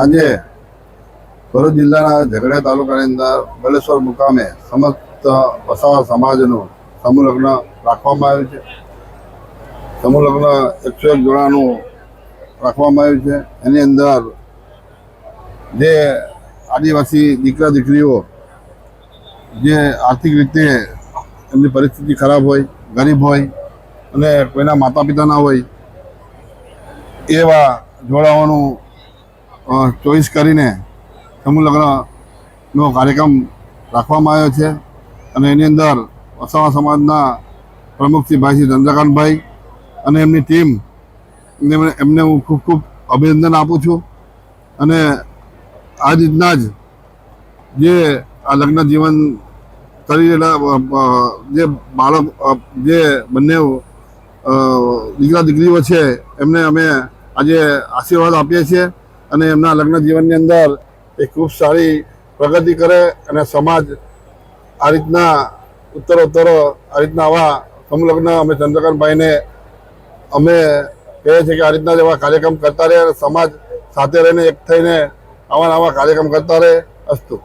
આજે ભરૂચ જિલ્લાના ઝઘડિયા તાલુકાની અંદર બલેશ્વર મુકામે સમસ્ત વસાવા સમાજનું સમૂહ લગ્ન રાખવામાં આવ્યું છે. સમૂહ લગ્ન એકસો એક જોડાનું રાખવામાં આવ્યું છે. એની અંદર જે આદિવાસી દીકરા દીકરીઓ જે આર્થિક રીતે એમની પરિસ્થિતિ ખરાબ હોય, ગરીબ હોય અને કોઈના માતા પિતા ના હોય એવા જોડાવાનું ચોઈસ કરીને સમૂહ લગ્નનો કાર્યક્રમ રાખવામાં આવ્યો છે. અને એની અંદર વસાવા સમાજના પ્રમુખ શ્રી ભાઈ શ્રી ચંદ્રકાંતભાઈ અને એમની ટીમ એમને હું ખૂબ ખૂબ અભિનંદન આપું છું. અને આ રીતના જ જે આ લગ્ન જીવન કરી રહેલા જે બાળક જે બંને દીકરા દીકરીઓ છે, એમને અમે આજે આશીર્વાદ આપીએ છીએ અને એમના લગ્ન જીવનની અંદર એ ખૂબ સારી પ્રગતિ કરે અને સમાજ આ રીતના ઉત્તરોત્તર આ રીતના આવા સમલગ્ન અમે ચંદ્રકાંતભાઈને અમે કહીએ છીએ કે આ રીતના જ એવા કાર્યક્રમ કરતા રહે અને સમાજ સાથે રહીને એક થઈને આવા નવા કાર્યક્રમ કરતા રહે. અસ્તુ.